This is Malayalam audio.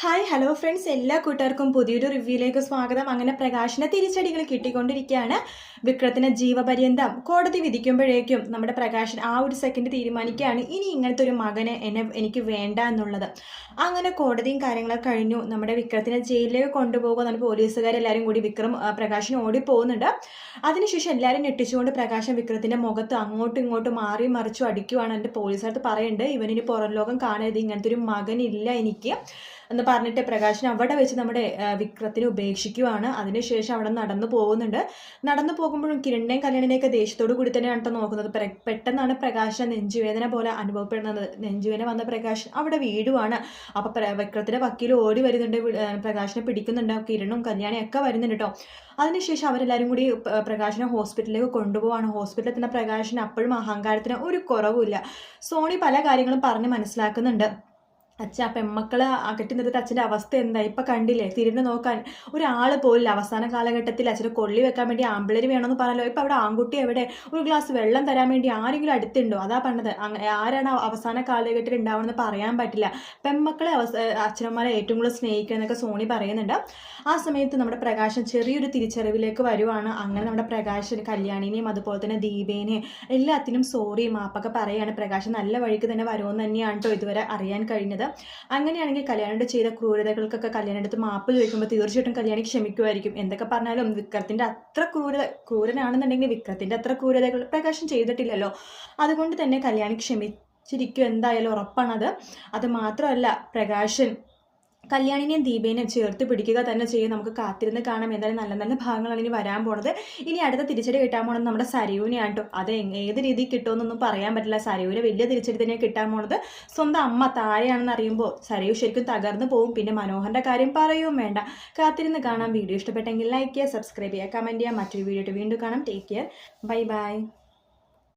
ഹായ് ഹലോ ഫ്രണ്ട്സ് എല്ലാ കൂട്ടുകാർക്കും പുതിയൊരു റിവ്യൂയിലേക്ക് സ്വാഗതം. അങ്ങനെ പ്രകാശന തിരിച്ചടികൾ കിട്ടിക്കൊണ്ടിരിക്കുകയാണ്. വിക്രത്തിന് ജീവപര്യന്തം കോടതി വിധിക്കുമ്പോഴേക്കും നമ്മുടെ പ്രകാശൻ ആ ഒരു സെക്കൻഡ് തീരുമാനിക്കുകയാണ്. ഇനി ഇങ്ങനത്തെ ഒരു മകനെ എന്നെ എനിക്ക് വേണ്ട എന്നുള്ളത്. അങ്ങനെ കോടതിയും കാര്യങ്ങളൊക്കെ കഴിഞ്ഞു. നമ്മുടെ വിക്രത്തിനെ ജയിലിലേക്ക് കൊണ്ടുപോകുക നമ്മുടെ പോലീസുകാരെല്ലാവരും കൂടി വിക്രം പ്രകാശൻ ഓടിപ്പോകുന്നുണ്ട്. അതിനുശേഷം എല്ലാവരും ഞെട്ടിച്ചുകൊണ്ട് പ്രകാശൻ വിക്രത്തിന്റെ മുഖത്ത് അങ്ങോട്ടും ഇങ്ങോട്ടും മാറി മറിച്ചു അടിക്കുവാണ് എന്റെ പോലീസുകാർക്ക് പറയുന്നുണ്ട്. ഇവനിനി പുറം ലോകം കാണരുത്. ഇങ്ങനത്തെ ഒരു മകനില്ല എനിക്ക്. എന്ന് പറഞ്ഞിട്ട് പ്രകാശൻ അവിടെ വെച്ച് നമ്മുടെ വിക്രത്തിനെ ഉപേക്ഷിക്കുവാണ്. അതിനുശേഷം അവിടെ നടന്നു പോകുന്നുണ്ട്. നടന്നു പോകുമ്പോഴും കിരണിനെയും കല്യാണിനെയൊക്കെ ദേഷ്യത്തോടു കൂടി തന്നെയാണ് കേട്ടോ നോക്കുന്നത്. പെട്ടെന്നാണ് പ്രകാശൻ നെഞ്ചുവേദന പോലെ അനുഭവപ്പെടുന്നത്. നെഞ്ചുവേദന വന്ന പ്രകാശൻ അവിടെ വീടുവാണ്. അപ്പൊ വിക്രത്തിന്റെ വക്കീൽ ഓടി വരുന്നുണ്ട്. പ്രകാശനെ പിടിക്കുന്നുണ്ട്. കിരണും കല്യാണിയും ഒക്കെ വരുന്നുണ്ട് കേട്ടോ അതിനുശേഷം അവരെല്ലാവരും കൂടി പ്രകാശിനെ പ്രകാശനെ ഹോസ്പിറ്റലിലേക്ക് കൊണ്ടുപോവാണ്. ഹോസ്പിറ്റലിൽ തന്നെ പ്രകാശന് അപ്പോഴും അഹങ്കാരത്തിന് ഒരു കുറവുമില്ല. സോണി പല കാര്യങ്ങളും പറഞ്ഞ് മനസ്സിലാക്കുന്നുണ്ട്. അച്ഛ പെമ്മക്കളെ അകറ്റി നിർത്തിയിട്ട് അച്ഛന്റെ അവസ്ഥ എന്താ? ഇപ്പം കണ്ടില്ലേ തിരിഞ്ഞു നോക്കാൻ. ഒരാൾ പോലില്ല അവസാന കാലഘട്ടത്തിൽ അച്ഛനെ കൊള്ളി വെക്കാൻ വേണ്ടി ആമ്പിളര് വേണമെന്ന് പറഞ്ഞല്ലോ. ഇപ്പം അവിടെ ആൺകുട്ടി എവിടെ? ഒരു ഗ്ലാസ് വെള്ളം തരാൻ വേണ്ടി ആരെങ്കിലും അടുത്തുണ്ടോ? അതാ പറഞ്ഞത്. ആരാണ് അവസാന കാലഘട്ടത്തിൽ ഉണ്ടാവണമെന്ന് പറയാൻ പറ്റില്ല. പെമ്മക്കളെ അവസ അച്ഛനമ്മമാരെ ഏറ്റവും കൂടുതൽ സ്നേഹിക്കുക എന്നൊക്കെ സോണി പറയുന്നുണ്ട്. ആ സമയത്ത് നമ്മുടെ പ്രകാശം ചെറിയൊരു തിരിച്ചറിവിലേക്ക് വരുവാണ്. അങ്ങനെ നമ്മുടെ പ്രകാശൻ കല്യാണിനെയും അതുപോലെ തന്നെ ദീപേനെയും എല്ലാത്തിനും സോറി മാപ്പൊക്കെ പറയാണ്. പ്രകാശം നല്ല വഴിക്ക് തന്നെ വരുമെന്ന് തന്നെയാണ് കേട്ടോ ഇതുവരെ അറിയാൻ കഴിഞ്ഞത്. അങ്ങനെയാണെങ്കിൽ കല്യാണിയുടെ ചെയ്ത ക്രൂരതകൾക്കൊക്കെ കല്യാണിടത്ത് മാപ്പ് ചോദിക്കുമ്പോൾ തീർച്ചയായിട്ടും കല്യാണി ക്ഷമിക്കുമായിരിക്കും. എന്തൊക്കെ പറഞ്ഞാലും വിക്രത്തിന്റെ അത്ര ക്രൂരത ക്രൂരനാണെന്നുണ്ടെങ്കിൽ വിക്രത്തിന്റെ അത്ര ക്രൂരതകൾ പ്രകാശം ചെയ്തിട്ടില്ലല്ലോ. അതുകൊണ്ട് തന്നെ കല്യാണി ക്ഷമിച്ചിരിക്കും. എന്തായാലും ഉറപ്പാണത്. അത് മാത്രമല്ല പ്രകാശൻ കല്യാണിനെയും ദീപേനെയും ചേർത്ത് പിടിക്കുക തന്നെ ചെയ്യും. നമുക്ക് കാത്തിരുന്ന് കാണാം. എന്തായാലും നല്ല നല്ല ഭാഗങ്ങളാണ് ഇനി വരാൻ പോണത്. ഇനി അടുത്ത തിരിച്ചടി കിട്ടാൻ പോണത് നമ്മുടെ സരയൂനെയാണ് കേട്ടോ. അത് ഏത് രീതിയിൽ കിട്ടുമെന്നൊന്നും പറയാൻ പറ്റില്ല. സരൂനെ വലിയ തിരിച്ചടി തന്നെ കിട്ടാൻ പോണത്. സ്വന്തം അമ്മ താഴെയാണെന്ന് അറിയുമ്പോൾ സരയു ശരിക്കും തകർന്നു പോകും. പിന്നെ മനോഹറിന്റെ കാര്യം പറയുകയും വേണ്ട. കാത്തിരുന്ന് കാണാം. വീഡിയോ ഇഷ്ടപ്പെട്ടെങ്കിൽ ലൈക്ക് ചെയ്യുക സബ്സ്ക്രൈബ് ചെയ്യുക കമന്റ് ചെയ്യുക. മറ്റൊരു വീഡിയോ വീണ്ടും കാണാം. Take care bye bye